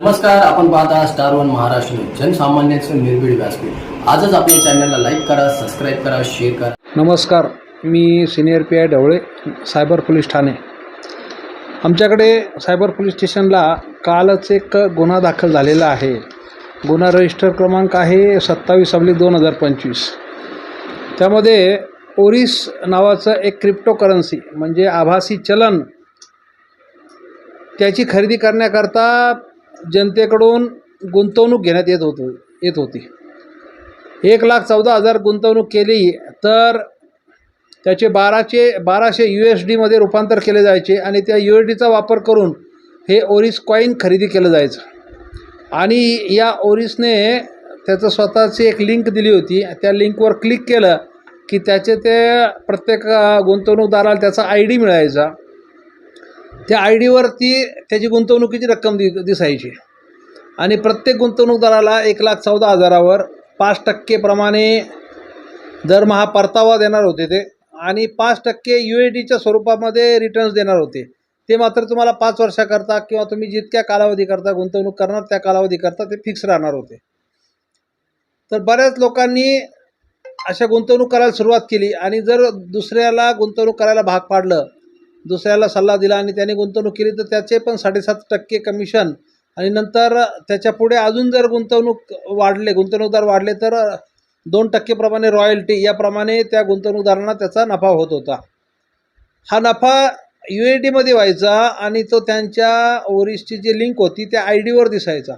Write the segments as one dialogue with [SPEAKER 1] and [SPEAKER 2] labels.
[SPEAKER 1] नमस्कार आपण पाहता स्टार वन महाराष्ट्र जनसामान्यांचं निर्भीड व्यासपीठ. आजच आपल्या चॅनलला लाईक करा सबस्क्राईब करा शेअर करा.
[SPEAKER 2] नमस्कार मी senior P I Dhawale cyber police Thane. आमच्याकडे सायबर पोलीस स्टेशनला कालच एक गुन्हा दाखल झालेला आहे. गुन्हा रजिस्टर क्रमांक आहे सत्तावीस अब्लिक दोन हजार पंचवीस. त्यामध्ये ओरिस नावाचं एक क्रिप्टोकरन्सी म्हणजे आभासी चलन त्याची खरेदी करण्याकरता जनतेकडून गुंतवणूक घेण्यात येत होतो येत होती. एक लाख चौदा हजार गुंतवणूक केली तर त्याचे बाराचे बाराशे यू एस डीमध्ये रूपांतर केले जायचे आणि त्या यू एस डीचा वापर करून हे ओरिस कॉईन खरेदी केलं जायचं. आणि या ओरिसने त्याचं स्वतःची एक लिंक दिली होती. त्या लिंकवर क्लिक केलं की त्याचे ते प्रत्येक गुंतवणूकदाराला त्याचा आय डी मिळायचा. त्या आय डीवरती त्याची गुंतवणुकीची रक्कम दि दिसायची. आणि प्रत्येक गुंतवणूकदाराला एक लाख चौदा हजारावर पाच टक्केप्रमाणे दरमहा परतावा देणार होते ते. आणि पाच टक्के यू ए डीच्या स्वरूपामध्ये रिटर्न्स देणार होते. ते मात्र तुम्हाला पाच वर्षाकरता किंवा तुम्ही जितक्या कालावधीकरता गुंतवणूक करणार त्या कालावधीकरता ते फिक्स राहणार होते. तर बऱ्याच लोकांनी अशा गुंतवणूक करायला सुरुवात केली आणि जर दुसऱ्याला गुंतवणूक करायला भाग पाडलं दुसऱ्याला सल्ला दिला आणि त्याने गुंतवणूक केली तर त्याचे पण साडेसात टक्के कमिशन. आणि नंतर त्याच्या पुढे अजून जर गुंतवणूक वाढले गुंतवणूकदार वाढले तर दोन टक्केप्रमाणे रॉयल्टी याप्रमाणे त्या गुंतवणूकदारांना त्याचा नफा होत होता. हा नफा यू ए डीमध्ये व्हायचा आणि तो त्यांच्या ओरिसची जी लिंक होती त्या आय डीवर दिसायचा.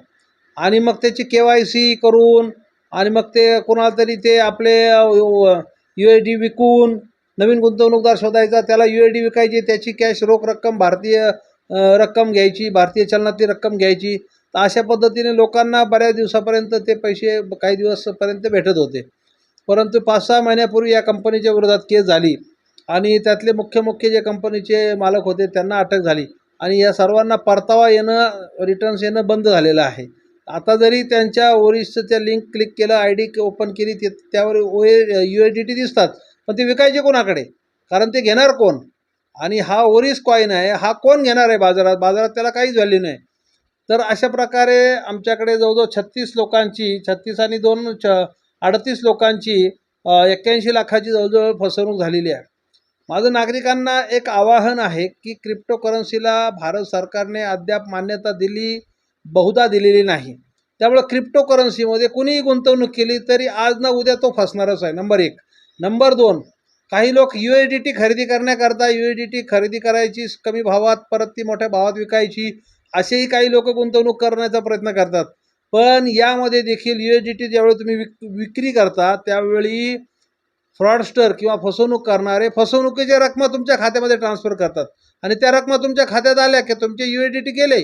[SPEAKER 2] आणि मग त्याची के वाय सी करून आणि मग ते कोणाला तरी ते आपले यू ए डी विकून नवीन गुंतवणूकदार शोधायचा त्याला यू ए डी विकायची त्याची कॅश रोख रक्कम भारतीय रक्कम घ्यायची भारतीय चलनातली रक्कम घ्यायची. तर अशा पद्धतीने लोकांना बऱ्याच दिवसापर्यंत ते पैसे काही दिवसपर्यंत भेटत होते. परंतु पाच सहा महिन्यापूर्वी या कंपनीच्या विरोधात केस झाली आणि त्यातले मुख्य मुख्य जे कंपनीचे मालक होते त्यांना अटक झाली आणि या सर्वांना परतावा येणं रिटर्न्स येणं बंद झालेलं आहे. आता जरी त्यांच्या ओरिसचं त्या लिंक क्लिक केलं आय डी ओपन केली ते त्यावर O A U A D T दिसतात पण ते विकायचे कोणाकडे? कारण ते घेणार कोण? आणि हा ओरिस कॉईन आहे हा कोण घेणार आहे बाजारात? बाजारात त्याला काहीच व्हॅल्यू नाही. तर अशा प्रकारे आमच्याकडे जवळजवळ छत्तीस लोकांची छत्तीस आणि दोन छ अडतीस लोकांची एक्क्याऐंशी लाखाची जवळजवळ फसवणूक झालेली आहे. माझं नागरिकांना एक आवाहन आहे की क्रिप्टोकरन्सीला भारत सरकारने अद्याप मान्यता दिली बहुधा दिलेली नाही. त्यामुळं क्रिप्टोकरन्सीमध्ये कुणीही गुंतवणूक केली तरी आज ना उद्या तो फसणारच आहे. नंबर एक. नंबर दोन काही लोक यू ए डी टी खरेदी करण्याकरता यू ए डी टी खरेदी करायची कमी भावात परत ती मोठ्या भावात विकायची असेही काही लोक गुंतवणूक करण्याचा प्रयत्न करतात. पण यामध्ये देखील यू ए डी टी ज्यावेळी तुम्ही विक विक्री करता त्यावेळी फ्रॉडस्टर किंवा फसवणूक करणारे फसवणुकीच्या रकमा तुमच्या खात्यामध्ये ट्रान्सफर करतात. आणि त्या रकमा तुमच्या खात्यात आल्या की तुमचे यू ए डी टी गेले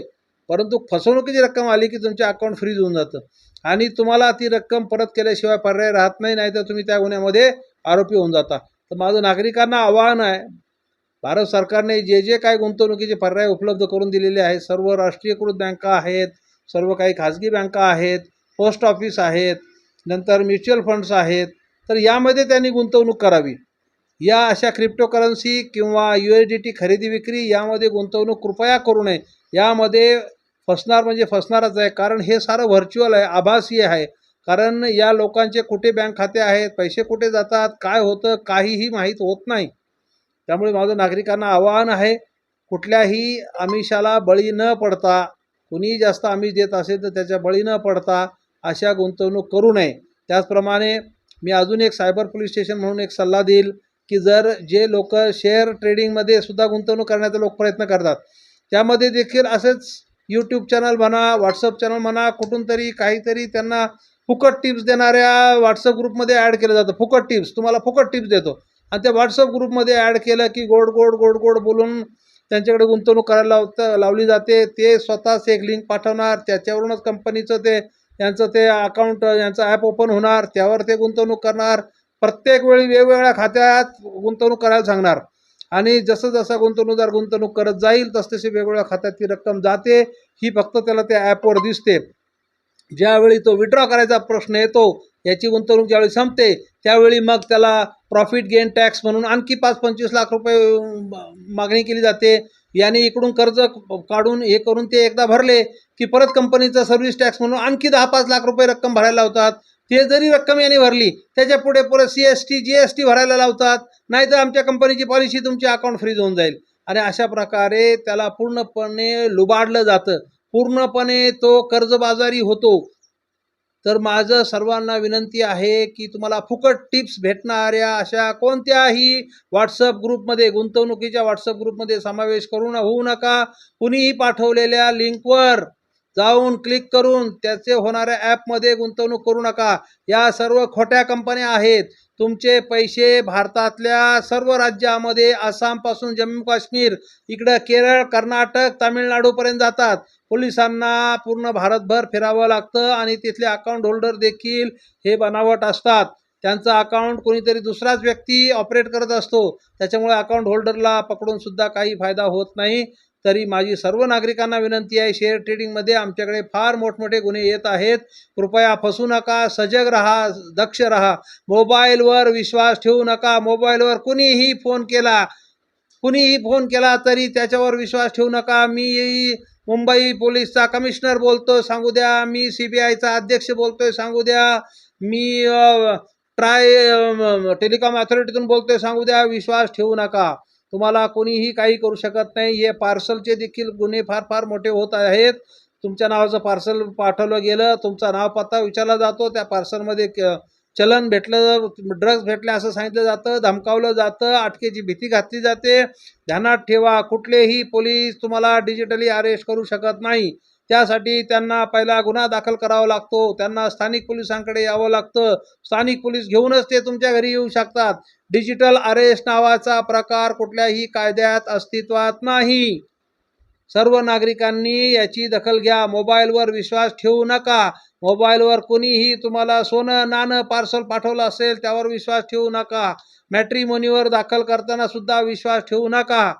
[SPEAKER 2] परंतु फसवणुकीची रक्कम आली की तुमचे अकाउंट फ्रीज होऊन जातं. आणि तुम्हाला ती रक्कम परत केल्याशिवाय पर्याय राहत नाही नाही तर तुम्ही त्या गुन्ह्यामध्ये आरोपी होऊन जाता. तर माझं नागरिकांना आवाहन आहे भारत सरकारने जे जे काय गुंतवणुकीचे पर्याय उपलब्ध करून दिलेले आहेत सर्व राष्ट्रीयकृत बँका आहेत सर्व काही खाजगी बँका आहेत पोस्ट ऑफिस आहेत नंतर म्युच्युअल फंड्स आहेत तर यामध्ये त्यांनी गुंतवणूक करावी. या अशा क्रिप्टोकरन्सी किंवा यू एस डी टी खरेदी विक्री यामध्ये गुंतवणूक कृपया करू नये. यामध्ये फसणार म्हणजे फसणारच आहे कारण हे सारं व्हर्च्युअल आहे आभासी आहे. कारण या लोकांचे कुठे बँक खाते आहेत पैसे कुठे जातात काय होतं काहीही माहीत होत नाही. त्यामुळे माझं नागरिकांना आवाहन आहे कुठल्याही आमिषाला बळी न पडता कुणीही जास्त आमिष देत असेल तर त्याच्या बळी न पडता अशा गुंतवणूक करू नये. त्याचप्रमाणे मी अजून एक सायबर पोलीस स्टेशन म्हणून एक सल्ला देईल की जर जे लोक शेअर ट्रेडिंगमध्ये सुद्धा गुंतवणूक करण्याचा लोक प्रयत्न करतात त्यामध्ये देखील असेच यूट्यूब चॅनल म्हणा व्हॉट्सअप चॅनल म्हणा कुठून तरी काहीतरी त्यांना फुकट टिप्स देणाऱ्या व्हॉट्सअप ग्रुपमध्ये ॲड केलं जातं. फुकट टिप्स. तुम्हाला फुकट टिप्स देतो. आणि त्या व्हॉट्सअप ग्रुपमध्ये ॲड केलं की गोड गोड गोड गोड बोलून त्यांच्याकडे गुंतवणूक करायला लावतं लावली जाते. ते स्वतःच एक लिंक पाठवणार. त्याच्यावरूनच कंपनीचं ते यांचं ते अकाउंट यांचं ॲप ओपन होणार. त्यावर ते गुंतवणूक करणार. प्रत्येक वेळी वेगवेगळ्या खात्यात गुंतवणूक करायला सांगणार. आणि जसं जसं गुंतवणूकदार गुंतवणूक करत जाईल तसतशी वेगवेगळ्या खात्यात ती रक्कम जाते. ही फक्त त्याला त्या ॲपवर दिसते. ज्यावेळी तो विड्रॉ करायचा प्रश्न येतो याची गुंतवणूक ज्यावेळी संपते त्यावेळी मग त्याला प्रॉफिट गेन टॅक्स म्हणून आणखी पाच पंचवीस लाख रुपये मागणी केली जाते. याने इकडून कर्ज काढून हे करून ते एकदा भरले की परत कंपनीचा सर्व्हिस टॅक्स म्हणून आणखी दहा पाच लाख रुपये रक्कम भरायला लावतात. ते जरी रक्कम याने भरली त्याच्या पुढे पुढे C S T G S T भरायला लावतात. नाहीतर आमच्या कंपनीची पॉलिसी तुमची अकाउंट फ्रीज होऊन जाईल. आणि अशा प्रकारे त्याला पूर्णपणे लुबाडलं जातं. पूर्णपणे तो कर्जबाजारी होतो. तर माझं सर्वांना विनंती आहे की तुम्हाला फुकट टिप्स भेटणाऱ्या अशा कोणत्याही व्हॉट्सअप ग्रुपमध्ये गुंतवणुकीच्या व्हॉट्सअप ग्रुपमध्ये समावेश करू न होऊ नका. कुणीही पाठवलेल्या लिंकवर जाऊन क्लिक करून त्याचे होणाऱ्या ॲपमध्ये गुंतवणूक करू नका. या सर्व खोट्या कंपन्या आहेत. तुमचे पैसे भारतातल्या सर्व राज्यामध्ये आसामपासून जम्मू काश्मीर इकडं केरळ कर्नाटक तामिळनाडूपर्यंत जातात. पोलिसांना पूर्ण भारतभर फिरावं लागतं आणि तिथले अकाउंट होल्डर देखील हे बनावट असतात. त्यांचं अकाउंट कोणीतरी दुसराच व्यक्ती ऑपरेट करत असतो. त्याच्यामुळे अकाउंट होल्डरला पकडून सुद्धा काही फायदा होत नाही. तरी माझी सर्व नागरिकांना विनंती आहे शेअर ट्रेडिंगमध्ये आमच्याकडे फार मोठमोठे गुन्हे येत आहेत. कृपया फसू नका सजग रहा दक्ष रहा. मोबाईलवर विश्वास ठेवू नका. मोबाईलवर कुणीही फोन केला कुणीही फोन केला तरी त्याच्यावर विश्वास ठेवू नका. मी मुंबई पोलीसचा कमिशनर बोलतो सांगू द्या. मी सी बी आयचा अध्यक्ष बोलतोय सांगू द्या. मी ट्राय टेलिकॉम अथॉरिटीतून बोलतोय सांगू द्या. विश्वास ठेवू नका. तुम्हाला कोणीही काही करू शकत नाही. हे पार्सलचे देखील गुन्हे फार फार मोठे होत आहेत. तुमच्या नावाचं पार्सल पाठवलं गेलं. तुमचा नाव पत्ता विचारला जातो. त्या पार्सलमध्ये क- चलन भेटलं ड्रग्ज भेटले असं सांगितलं जातं धमकावलं जातं अटकेची भीती घातली जाते. ध्यानात ठेवा कुठलेही पोलीस तुम्हाला डिजिटली अरेस्ट करू शकत नाही. त्यासाठी त्यांना पहिला गुन्हा दाखल करावा लागतो. त्यांना स्थानिक पोलिसांकडे यावं लागतं. स्थानिक पोलीस घेऊनच ते तुमच्या घरी येऊ शकतात. डिजिटल अरेस्ट नावाचा प्रकार कुठल्याही कायद्यात अस्तित्वात नाही. सर्व नागरिकांनी याची दखल घ्या. मोबाईलवर विश्वास ठेवू नका. मोबाईलवर कोणीही तुम्हाला सोनं नाणं पार्सल पाठवलं असेल त्यावर विश्वास ठेवू नका. मॅट्रिमोनीवर दाखल करताना सुद्धा विश्वास ठेवू नका.